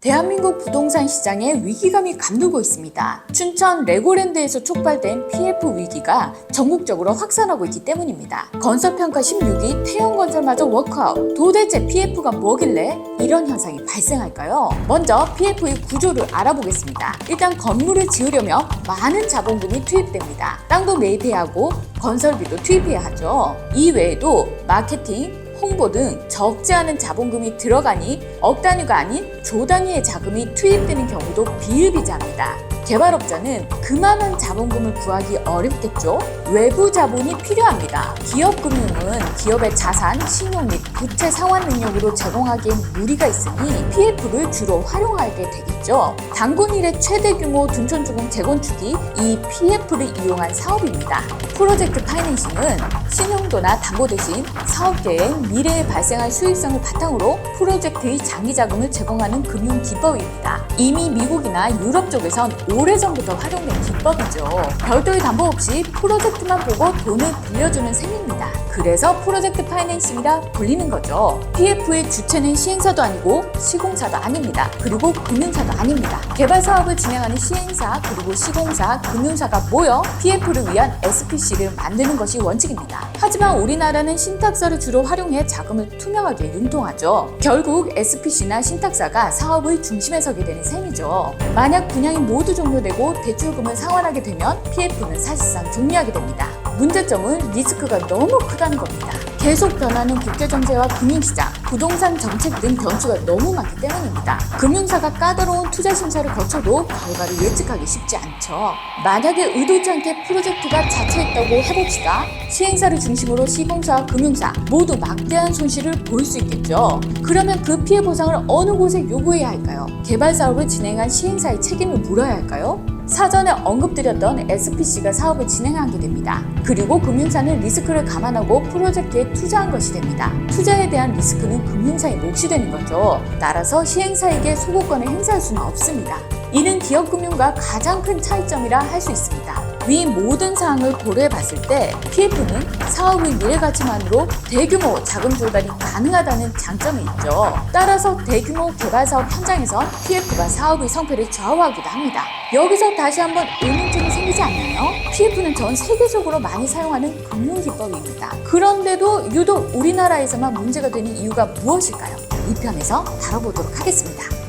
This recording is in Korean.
대한민국 부동산 시장에 위기감이 감돌고 있습니다. 춘천 레고랜드에서 촉발된 PF 위기가 전국적으로 확산하고 있기 때문입니다. 건설평가 16위 태형건설마저 워크아웃. 도대체 PF가 뭐길래 이런 현상이 발생할까요? 먼저 PF의 구조를 알아보겠습니다. 일단 건물을 지으려면 많은 자본금이 투입됩니다. 땅도 매입해야 하고 건설비도 투입해야 하죠. 이 외에도 마케팅, 홍보 등 적지 않은 자본금이 들어가니 억 단위가 아닌 조 단위의 자금이 투입되는 경우도 비일비재합니다. 개발업자는 그만한 자본금을 구하기 어렵겠죠? 외부 자본이 필요합니다. 기업 금융은 기업의 자산, 신용 및 부채 상환 능력으로 제공하기엔 무리가 있으니 PF를 주로 활용하게 되겠죠. 단군 일의 최대 규모 둔촌주공 재건축이 이 PF를 이용한 사업입니다. 프로젝트 파이낸싱은 신용도나 담보 대신 사업 계획, 미래에 발생할 수익성을 바탕으로 프로젝트의 장기 자금을 제공하는 금융 기법입니다. 이미 미국이나 유럽 쪽에선 오래전부터 활용된 기법이죠. 별도의 담보 없이 프로젝트만 보고 돈을 빌려주는 셈입니다. 그래서 프로젝트 파이낸싱이라 불리는 거죠. PF의 주체는 시행사도 아니고 시공사도 아닙니다. 그리고 금융사도 아닙니다. 개발 사업을 진행하는 시행사 그리고 시공사, 금융사가 모여 PF를 위한 SPC를 만드는 것이 원칙입니다. 하지만 우리나라는 신탁사를 주로 활용해 자금을 투명하게 융통하죠. 결국 SPC나 신탁사가 사업의 중심에 서게 되는 셈이죠. 만약 분양이 모두 종료되고 대출금을 상환하게 되면 PF는 사실상 종료하게 됩니다. 문제점은 리스크가 너무 크다는 겁니다. 계속 변하는 국제정세와 금융시장, 부동산 정책 등 변수가 너무 많기 때문입니다. 금융사가 까다로운 투자 심사를 거쳐도 결과를 예측하기 쉽지 않죠. 만약에 의도치 않게 프로젝트가 자체했다고 해봅시다. 시행사를 중심으로 시공사와 금융사 모두 막대한 손실을 볼 수 있겠죠. 그러면 그 피해 보상을 어느 곳에 요구해야 할까요? 개발 사업을 진행한 시행사의 책임을 물어야 할까요? 사전에 언급드렸던 SPC가 사업을 진행하게 됩니다. 그리고 금융사는 리스크를 감안하고 프로젝트 에 투자한 것이 됩니다. 투자에 대한 리스크는 금융사의 몫이 되는 거죠. 따라서 시행사에게 소고권을 행사할 수는 없습니다. 이는 기업금융과 가장 큰 차이점이라 할 수 있습니다. 위 모든 사항을 고려해 봤을 때 PF는 사업의 미래 가치만으로 대규모 자금 조달이 가능하다는 장점이 있죠. 따라서 대규모 개발 사업 현장에서 PF가 사업의 성패를 좌우하기도 합니다. 여기서 다시 한번 의문점 이 생기지 않나요? PF는 전 세계적으로 많이 사용하는 금융 기법입니다. 그런데도 유독 우리나라에서만 문제가 되는 이유가 무엇일까요? 이 편에서 다뤄보도록 하겠습니다.